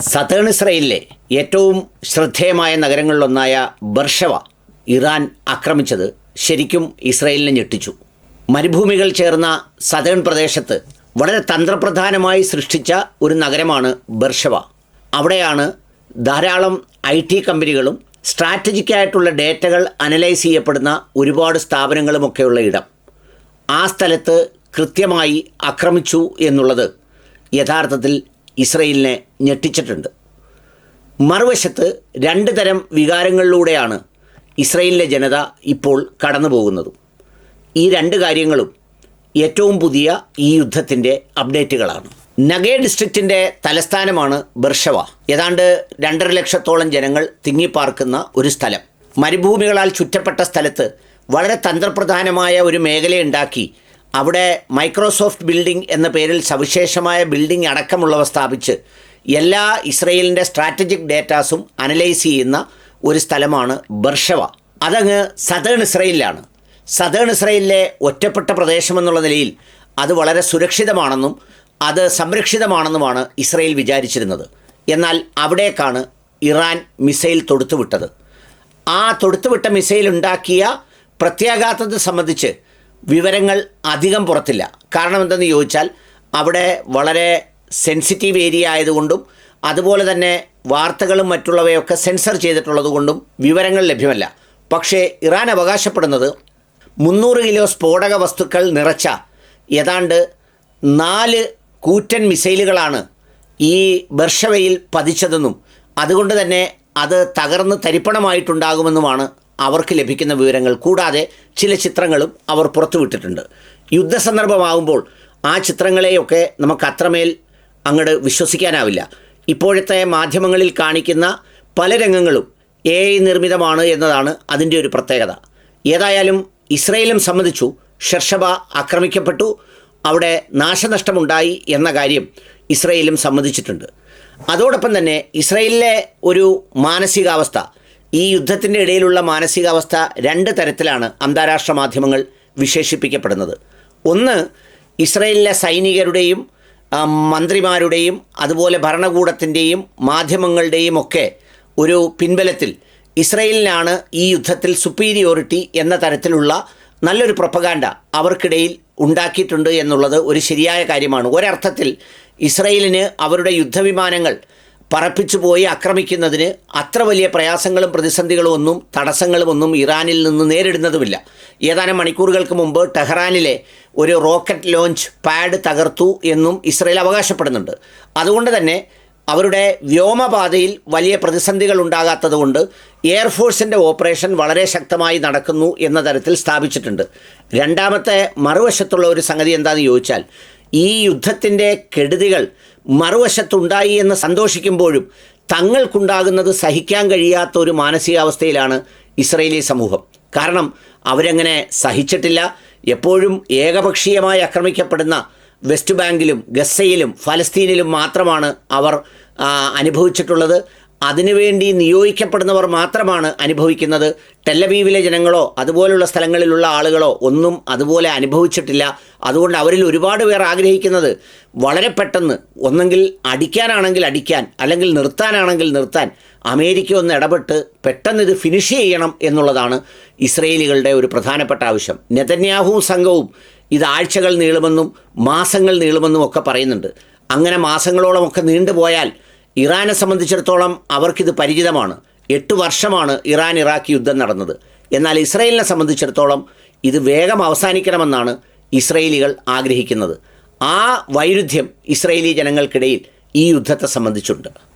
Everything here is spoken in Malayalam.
സതേൺ ഇസ്രയേലിലെ ഏറ്റവും ശ്രദ്ധേയമായ നഗരങ്ങളിലൊന്നായ ബർഷവ ഇറാൻ ആക്രമിച്ചത് ശരിക്കും ഇസ്രയേലിനെ ഞെട്ടിച്ചു. മരുഭൂമികൾ ചേർന്ന സതേൺ പ്രദേശത്ത് വളരെ തന്ത്രപ്രധാനമായി സൃഷ്ടിച്ച ഒരു നഗരമാണ് ബർഷവ. അവിടെയാണ് ധാരാളം ഐ ടി കമ്പനികളും സ്ട്രാറ്റജിക്കായിട്ടുള്ള ഡേറ്റകൾ അനലൈസ് ചെയ്യപ്പെടുന്ന ഒരുപാട് സ്ഥാപനങ്ങളുമൊക്കെയുള്ള ഇടം. ആ സ്ഥലത്ത് കൃത്യമായി ആക്രമിച്ചു എന്നുള്ളത് യഥാർത്ഥത്തിൽ ഇസ്രയേലിനെ ഞെട്ടിച്ചിട്ടുണ്ട്. മറുവശത്ത് രണ്ട് തരം വികാരങ്ങളിലൂടെയാണ് ഇസ്രയേലിലെ ജനത ഇപ്പോൾ കടന്നു പോകുന്നതും ഈ രണ്ട് കാര്യങ്ങളും ഏറ്റവും പുതിയ ഈ യുദ്ധത്തിന്റെ അപ്ഡേറ്റുകളാണ്. നഗേ ഡിസ്ട്രിക്റ്റിന്റെ തലസ്ഥാനമാണ് ബർഷവ. ഏതാണ്ട് രണ്ടര ലക്ഷത്തോളം ജനങ്ങൾ തിങ്ങിപ്പാർക്കുന്ന ഒരു സ്ഥലം. മരുഭൂമികളാൽ ചുറ്റപ്പെട്ട സ്ഥലത്ത് വളരെ തന്ത്രപ്രധാനമായ ഒരു മേഖലയുണ്ടാക്കി അവിടെ മൈക്രോസോഫ്റ്റ് ബിൽഡിംഗ് എന്ന പേരിൽ സവിശേഷമായ ബിൽഡിംഗ് അടക്കമുള്ളവ സ്ഥാപിച്ച് എല്ലാ ഇസ്രയേലിന്റെ സ്ട്രാറ്റജിക് ഡേറ്റാസും അനലൈസ് ചെയ്യുന്ന ഒരു സ്ഥലമാണ് ബർഷവ. അതങ്ങ് സതേൺ ഇസ്രയേലിലാണ്. സതേൺ ഇസ്രയേലിലെ ഒറ്റപ്പെട്ട പ്രദേശമെന്നുള്ള നിലയിൽ അത് വളരെ സുരക്ഷിതമാണെന്നും അത് സംരക്ഷിതമാണെന്നുമാണ് ഇസ്രയേൽ വിചാരിച്ചിരുന്നത്. എന്നാൽ അവിടേക്കാണ് ഇറാൻ മിസൈൽ തൊടുത്തുവിട്ടത്. ആ തൊടുത്തുവിട്ട മിസൈൽ ഉണ്ടാക്കിയ പ്രത്യാഘാതത്തെ സംബന്ധിച്ച് വിവരങ്ങൾ അധികം പുറത്തില്ല. കാരണം എന്തെന്ന് ചോദിച്ചാൽ അവിടെ വളരെ സെൻസിറ്റീവ് ഏരിയ ആയതുകൊണ്ടും അതുപോലെ തന്നെ വാർത്തകളും മറ്റുള്ളവയൊക്കെ സെൻസർ ചെയ്തിട്ടുള്ളത് കൊണ്ടും വിവരങ്ങൾ ലഭ്യമല്ല. പക്ഷേ ഇറാൻ അവകാശപ്പെടുന്നത് മുന്നൂറ് കിലോ സ്ഫോടക വസ്തുക്കൾ നിറച്ച ഏതാണ്ട് നാല് കൂറ്റൻ മിസൈലുകളാണ് ഈ ബർഷവയിൽ പതിച്ചതെന്നും അതുകൊണ്ട് തന്നെ അത് തകർന്ന് തരിപ്പണമായിട്ടുണ്ടാകുമെന്നുമാണ് അവർക്ക് ലഭിക്കുന്ന വിവരങ്ങൾ കൂടാതെ ചില ചിത്രങ്ങളും അവർ പുറത്തുവിട്ടിട്ടുണ്ട്. യുദ്ധ യുദ്ധസന്ദർഭമാകുമ്പോൾ ആ ചിത്രങ്ങളെയൊക്കെ നമുക്ക് അത്രമേൽ അങ്ങോട്ട് വിശ്വസിക്കാനാവില്ല. ഇപ്പോഴത്തെ മാധ്യമങ്ങളിൽ കാണിക്കുന്ന പല രംഗങ്ങളും എ ഐ നിർമ്മിതമാണ് എന്നതാണ് അതിന്റെ ഒരു പ്രത്യേകത. ഏതായാലും ഇസ്രയേലും സംബന്ധിച്ചു ഷെർഷബ ആക്രമിക്കപ്പെട്ടു അവിടെ നാശനഷ്ടമുണ്ടായി എന്ന കാര്യം ഇസ്രയേലും സമ്മതിച്ചിട്ടുണ്ട്. അതോടൊപ്പം തന്നെ ഇസ്രയേലിലെ ഒരു മാനസികാവസ്ഥ ഈ യുദ്ധത്തിന്റെ ഇടയിലുള്ള മാനസികാവസ്ഥ രണ്ട് തരത്തിലാണ് അന്താരാഷ്ട്ര മാധ്യമങ്ങൾ വിശേഷിപ്പിക്കപ്പെടുന്നത്. ഒന്ന് ഇസ്രയേലിലെ സൈനികരുടെയും മന്ത്രിമാരുടെയും അതുപോലെ ഭരണകൂടത്തിന്റെയും മാധ്യമങ്ങളുടെയും ഒക്കെ ഒരു പിൻബലത്തിൽ ഇസ്രയേലിനാണ് ഈ യുദ്ധത്തിൽ സുപ്പീരിയോറിറ്റി എന്ന തരത്തിലുള്ള നല്ലൊരു പ്രൊപ്പഗാൻഡ അവർക്കിടയിൽ ഉണ്ടാക്കിയിട്ടുണ്ട് എന്നുള്ളത് ഒരു ശരിയായ കാര്യമാണ്. ഒരർത്ഥത്തിൽ ഇസ്രയേലിന് അവരുടെ യുദ്ധവിമാനങ്ങൾ പറപ്പിച്ചു പോയി ആക്രമിക്കുന്നതിന് അത്ര വലിയ പ്രയാസങ്ങളും പ്രതിസന്ധികളും ഒന്നും തടസ്സങ്ങളും ഒന്നും ഇറാനിൽ നിന്ന് നേരിടുന്നതുമില്ല. ഏതാനും മണിക്കൂറുകൾക്ക് മുമ്പ് ടെഹ്റാനിലെ ഒരു റോക്കറ്റ് ലോഞ്ച് പാഡ് തകർത്തു എന്നും ഇസ്രയേൽ അവകാശപ്പെടുന്നുണ്ട്. അതുകൊണ്ട് തന്നെ അവരുടെ വ്യോമപാതയിൽ വലിയ പ്രതിസന്ധികൾ ഉണ്ടാകാത്തതുകൊണ്ട് എയർഫോഴ്സിന്റെ ഓപ്പറേഷൻ വളരെ ശക്തമായി നടക്കുന്നു എന്ന തരത്തിൽ സ്ഥാപിച്ചിട്ടുണ്ട്. രണ്ടാമത്തെ മറുവശത്തുള്ള ഒരു സംഗതി എന്താണെന്ന് ചോദിച്ചാൽ ഈ യുദ്ധത്തിന്റെ കെടുതികൾ മറുവശത്തുണ്ടായി എന്ന് സന്തോഷിക്കുമ്പോഴും തങ്ങൾക്കുണ്ടാകുന്നത് സഹിക്കാൻ കഴിയാത്ത ഒരു മാനസികാവസ്ഥയിലാണ് ഇസ്രയേലി സമൂഹം. കാരണം അവരങ്ങനെ സഹിച്ചിട്ടില്ല. എപ്പോഴും ഏകപക്ഷീയമായി ആക്രമിക്കപ്പെടുന്ന വെസ്റ്റ് ബാങ്കിലും ഗസയിലും ഫലസ്തീനിലും മാത്രമാണ് അവർ അനുഭവിച്ചിട്ടുള്ളത്. അതിനുവേണ്ടി നിയോഗിക്കപ്പെടുന്നവർ മാത്രമാണ് അനുഭവിക്കുന്നത്. ടെല്ലവീവിലെ ജനങ്ങളോ അതുപോലുള്ള സ്ഥലങ്ങളിലുള്ള ആളുകളോ ഒന്നും അതുപോലെ അനുഭവിച്ചിട്ടില്ല. അതുകൊണ്ട് അവരിൽ ഒരുപാട് പേർ ആഗ്രഹിക്കുന്നത് വളരെ പെട്ടെന്ന് ഒന്നെങ്കിൽ അടിക്കാനാണെങ്കിൽ അടിക്കാൻ അല്ലെങ്കിൽ നിർത്താനാണെങ്കിൽ നിർത്താൻ അമേരിക്ക ഒന്ന് ഇടപെട്ട് പെട്ടെന്ന് ഇത് ഫിനിഷ് ചെയ്യണം എന്നുള്ളതാണ് ഇസ്രയേലികളുടെ ഒരു പ്രധാനപ്പെട്ട ആവശ്യം. നെതന്യാഹുവും സംഘവും ഇത് ആഴ്ചകൾ നീളുമെന്നും മാസങ്ങൾ നീളുമെന്നും ഒക്കെ പറയുന്നുണ്ട്. അങ്ങനെ മാസങ്ങളോളം ഒക്കെ നീണ്ടുപോയാൽ ഇറാനെ സംബന്ധിച്ചിടത്തോളം അവർക്കിത് പരിചിതമാണ്. എട്ട് വർഷമാണ് ഇറാൻ ഇറാഖ് യുദ്ധം നടന്നത്. എന്നാൽ ഇസ്രയേലിനെ സംബന്ധിച്ചിടത്തോളം ഇത് വേഗം അവസാനിക്കണമെന്നാണ് ഇസ്രയേലികൾ ആഗ്രഹിക്കുന്നത്. ആ വൈരുദ്ധ്യം ഇസ്രയേലി ജനങ്ങൾക്കിടയിൽ ഈ യുദ്ധത്തെ സംബന്ധിച്ചുണ്ട്.